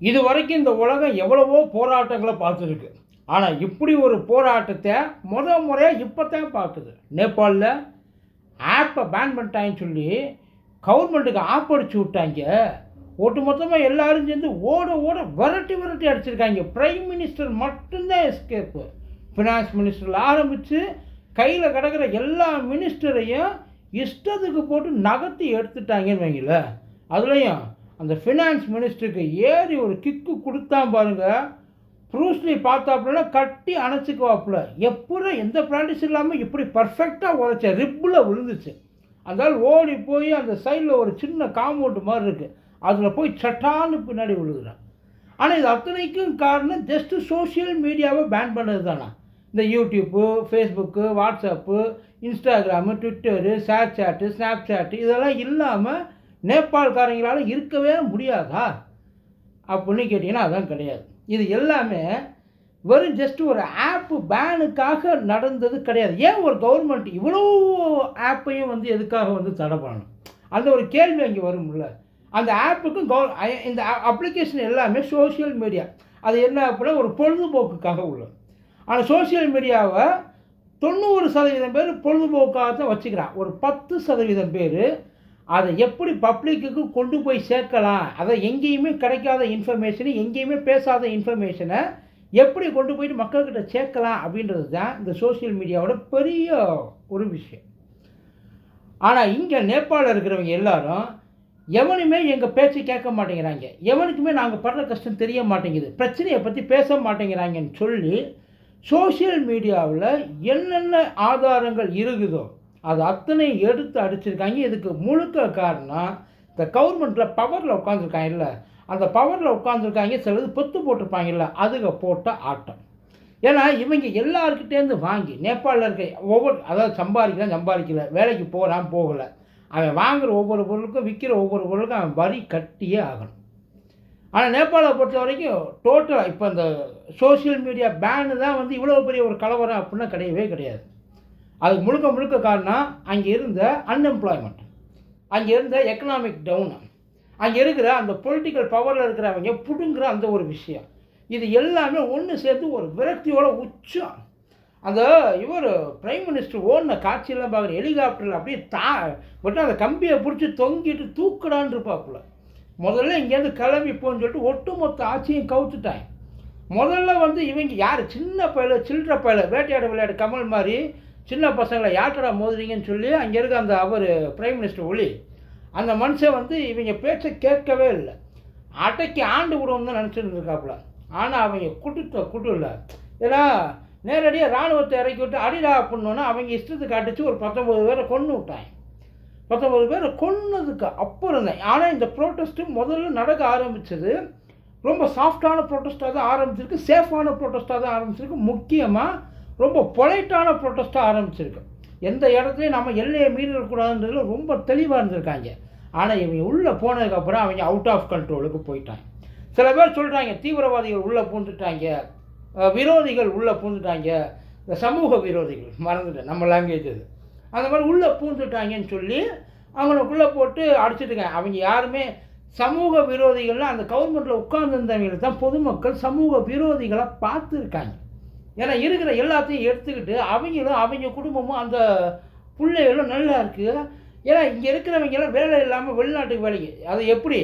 இது வரைக்கும் இந்த உலகம் எவ்வளவோ போராட்டங்களை பார்த்துருக்கு. ஆனால் இப்படி ஒரு போராட்டத்தை முத முறையாக இப்போ தான் பார்க்குது. நேபாளில் ஆப்பை பேன் பண்ணிட்டாங்கன்னு சொல்லி கவர்மெண்ட்டுக்கு ஆப் அடிச்சு விட்டாங்க. ஒட்டு மொத்தமாக எல்லாரும் சேர்ந்து ஓட ஓட விரட்டி விரட்டி அடிச்சிருக்காங்க. பிரைம் மினிஸ்டர் மட்டும்தான் எஸ்கேப்பு ஃபினான்ஸ் மினிஸ்டரில் ஆரம்பித்து கையில் கிடக்கிற எல்லா மினிஸ்டரையும் இஷ்டத்துக்கு போட்டு நகர்த்தி எடுத்துட்டாங்கன்னு வைங்கள அதுலேயும் அந்த ஃபினான்ஸ் மினிஸ்டருக்கு ஏறி ஒரு கிக்கு கொடுத்தான் பாருங்கள் ப்ரூஸ்லி பார்த்தாப்புல கட்டி அணைச்சிக்குவாப்புல. எப்படி எந்த ப்ராக்டிஸ் இல்லாமல் இப்படி பர்ஃபெக்டாக உழைச்ச ரிப்பில் விழுந்துச்சு. அதனால் ஓடி போய் அந்த சைடில் ஒரு சின்ன காம்பவுண்டு மாதிரி இருக்குது அதில் போய் சட்டான்னு பின்னாடி விழுகுறான். ஆனால் இது அத்தனைக்கும் காரணம் ஜஸ்ட்டு சோஷியல் மீடியாவை பேன் பண்ணது தானே இந்த YouTube Facebook WhatsApp Instagram Twitter ShareChat Snapchat இதெல்லாம் இல்லாமல் நேபாள்காரங்களால் இருக்கவே முடியாதா? அப்படின்னு கேட்டிங்கன்னா அதான் கிடையாது. இது எல்லாமே வெறும் ஜஸ்ட் ஒரு ஆப்பு பேனுக்காக நடந்தது கிடையாது. ஏன் ஒரு கவர்மெண்ட் இவ்வளோ ஆப்பையும் வந்து எதுக்காக வந்து தடை பண்ணணும்? அந்த ஒரு கேள்வி அங்கே வரும்ல. அந்த ஆப்புக்கும் கவர் இந்த அப்ளிகேஷன் எல்லாமே சோஷியல் மீடியா அது என்ன அப்படின்னா ஒரு பொழுதுபோக்குக்காக உள்ளது. ஆனால் சோஷியல் மீடியாவை தொண்ணூறு சதவீதம் பேர் பொழுதுபோக்காக தான் வச்சுக்கிறான். ஒரு பத்து சதவீதம் பேர் அதை எப்படி பப்ளிக்குக்கு கொண்டு போய் சேர்க்கலாம்? அதை எங்கேயுமே கிடைக்காத இன்ஃபர்மேஷனை எங்கேயுமே பேசாத இன்ஃபர்மேஷனை எப்படி கொண்டு போயிட்டு மக்கள்கிட்ட சேர்க்கலாம் அப்படின்றது தான் இந்த சோஷியல் மீடியாவோட பெரிய ஒரு விஷயம். ஆனால் இங்கே நேபாளில் இருக்கிறவங்க எல்லாரும் எவனுமே எங்கள் பேச்சு கேட்க மாட்டேங்கிறாங்க. எவனுக்குமே நாங்கள் படுற கஷ்டம் தெரிய மாட்டேங்குது. பிரச்சனையை பற்றி பேச மாட்டேங்கிறாங்கன்னு சொல்லி சோஷியல் மீடியாவில் என்னென்ன ஆதாரங்கள் இருக்குதோ அது அத்தனை எடுத்து அடிச்சிருக்காங்க. இதுக்கு முழுக்க காரணம் இந்த கவர்மெண்ட்டில் பவரில் உட்காந்துருக்காங்கல்ல அந்த பவரில் உட்காந்துருக்காங்க சிலது பொத்து போட்டிருப்பாங்கல்ல அதுக போட்ட ஆட்டம். ஏன்னா இவங்க எல்லாருக்கிட்டேருந்து வாங்கி நேபாளில் இருக்க ஒவ்வொரு அதாவது சம்பாதிக்கலாம் சம்பாதிக்கல வேலைக்கு போகிறான் போகலை. அவன் வாங்குற ஒவ்வொரு பொருளுக்கும் விற்கிற ஒவ்வொரு பொருளுக்கும் அவன் வரி கட்டியே ஆகணும். ஆனால் நேபாளை பொறுத்த வரைக்கும் டோட்டலாக இப்போ இந்த சோஷியல் மீடியா பேனு தான் வந்து இவ்வளோ பெரிய ஒரு கலவரம் அப்படின்னா கிடையவே கிடையாது. அதுக்கு முழுக்க முழுக்க காரணம் அங்கே இருந்த அன்எம்ப்ளாய்மெண்ட் அங்கே இருந்த எக்கனாமிக் டவுன் அங்கே இருக்கிற அந்த பொலிட்டிக்கல் பவரில் இருக்கிறவங்க பிடுங்குற அந்த ஒரு விஷயம். இது எல்லாமே ஒன்று சேர்த்து ஒரு விரக்தியோட உச்சம் அந்த இவர் பிரைம் மினிஸ்டர் ஓடின காட்சியெல்லாம் பார்க்குற ஹெலிகாப்டரில் அப்படியே தா பட் அந்த கம்பியை பிடிச்சி தொங்கிட்டு தூக்கடான்னு இருப்பாப்புல முதல்ல இங்கேருந்து கிளம்பி போன்னு சொல்லிட்டு ஒட்டுமொத்த ஆட்சியும் கவுத்துட்டாங்க. முதல்ல வந்து இவங்க யார்? சின்ன பயல சில்லற பயல வேட்டையாட விளையாடு கமல் மாதிரி சின்ன பசங்களை யார்ட்டடா மோதுறீங்கன்னு சொல்லி அங்கே இருக்க அந்த அவர் பிரைம் மினிஸ்டர் ஒளி. அந்த மனுஷன் வந்து இவங்க பேச்சை கேட்கவே இல்லை. அட்டைக்கு ஆண்டு விடுவோம்னு தான் நினச்சிட்டு இருக்காப்புல ஆனால் அவங்க குட்டுத்த குட்டு இல்லை ஏன்னா நேரடியாக இராணுவத்தை இறக்கி விட்டு அடிடா அப்படின்னோன்னா அவங்க இஷ்டத்துக்கு அடித்து ஒரு பத்தொம்பது பேரை கொன்று விட்டாங்க. பத்தொம்பது பேரை கொன்னதுக்கு அப்புறம் இருந்தேன். ஆனால் இந்த ப்ரோட்டஸ்ட்டு முதல்ல நடக்க ஆரம்பித்தது ரொம்ப சாஃப்டான ப்ரோட்டஸ்ட்டாக தான் ஆரம்பிச்சிருக்கு. சேஃபான ப்ரோட்டஸ்ட்டாக தான் ஆரம்பிச்சிருக்கு. முக்கியமாக ரொம்ப பொலைட்டான ப்ரொட்டஸ்ட்டாக ஆரம்பிச்சிருக்கு. எந்த இடத்துலையும் நம்ம எல்லையை மீறிடக்கூடாதுன்றதுல ரொம்ப தெளிவாக இருந்திருக்காங்க. ஆனால் இவங்க உள்ளே போனதுக்கப்புறம் அவங்க அவுட் ஆஃப் கண்ட்ரோலுக்கு போயிட்டாங்க. சில பேர் சொல்கிறாங்க தீவிரவாதிகள் உள்ளே பூந்துட்டாங்க விரோதிகள் உள்ளே பூந்துட்டாங்க இந்த சமூக விரோதிகள் மறந்துட்டேன் நம்ம லாங்குவேஜ் இது. அந்த மாதிரி உள்ளே பூந்துட்டாங்கன்னு சொல்லி அவங்களுக்குள்ளே போட்டு அடிச்சிட்டுருக்காங்க அவங்க யாருமே சமூக விரோதிகள்லாம் அந்த கவர்மெண்ட்டில் உட்கார்ந்துருந்தவங்களை தான் பொதுமக்கள் சமூக விரோதிகளை பார்த்துருக்காங்க. ஏன்னா இருக்கிற எல்லாத்தையும் எடுத்துக்கிட்டு அவங்களும் அவங்க குடும்பமும் அந்த பிள்ளைகளும் நல்லா இருக்குது ஏன்னா இங்கே இருக்கிறவங்கெல்லாம் வேலை இல்லாமல் வெளிநாட்டுக்கு வேலைக்கு. அது எப்படி?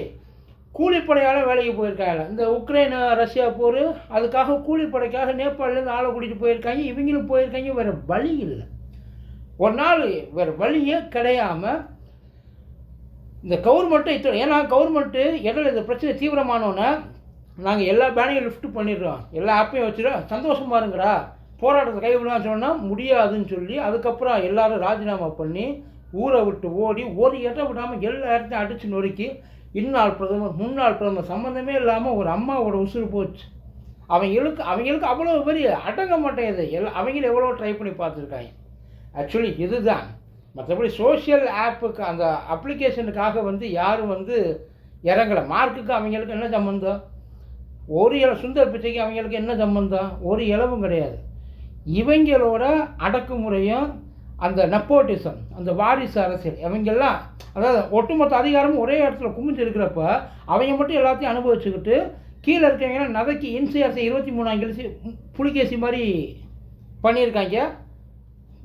கூலிப்படையால் வேலைக்கு போயிருக்காங்க. இந்த உக்ரைன் ரஷ்யா போர் அதுக்காக கூலிப்படைக்காக நேபாளிலேருந்து ஆளை கூட்டிகிட்டு போயிருக்காங்க. இவங்களும் போயிருக்காங்க. வேறு வழி இல்லை. ஒரு நாள் வேறு வழியே கிடையாமல் இந்த கவர்மெண்ட்டை இத்தனை ஏன்னா கவர்மெண்ட்டு இடையில இந்த பிரச்சனை தீவிரமானோன்னே நாங்கள் எல்லா பேனையும் லிஃப்ட் பண்ணிடுறோம். எல்லா ஆப்பையும் வச்சுருவோம் சந்தோஷமா இருங்கடா. போராட்டத்தை கைவிடலாம்னு சொன்னால் முடியாதுன்னு சொல்லி அதுக்கப்புறம் எல்லாரும் ராஜினாமா பண்ணி ஊரை விட்டு ஓடி ஒரு இடம் விடாமல் எல்லா இடத்தையும் அடித்து நொறுக்கி இந்நாள் பிரதமர் முன்னாள் பிரதமர் சம்மந்தமே இல்லாமல் ஒரு அம்மாவோட உசுறு போச்சு. அவங்களுக்கு அவங்களுக்கு அவ்வளோ பெரிய அடங்க மாட்டேங்குது. எல்லாம் அவங்களும் எவ்வளோ ட்ரை பண்ணி பார்த்துருக்காங்க. ஆக்சுவலி இதுதான். மற்றபடி சோஷியல் ஆப்புக்கு அந்த அப்ளிகேஷனுக்காக வந்து யாரும் வந்து இறங்கலை. மார்க்குக்கு அவங்களுக்கு என்ன சம்மந்தம் ஒரு இல சுந்தர் பிச்சைக்கு அவங்களுக்கு என்ன சம்மந்தம் ஒரு இலவும் கிடையாது. இவங்களோட அடக்குமுறையும் அந்த நெப்போட்டிசம் அந்த வாரிசு அரசியல் இவங்கெல்லாம் அதாவது ஒட்டுமொத்த அதிகாரமும் ஒரே இடத்துல குமிஞ்சு இருக்கிறப்ப அவங்க மட்டும் எல்லாத்தையும் அனுபவிச்சுக்கிட்டு கீழே இருக்கவங்க நதக்கி இன்சிஆர்சி இருபத்தி மூணாம் கழிச்சு புலிகேசி மாதிரி பண்ணியிருக்காங்க.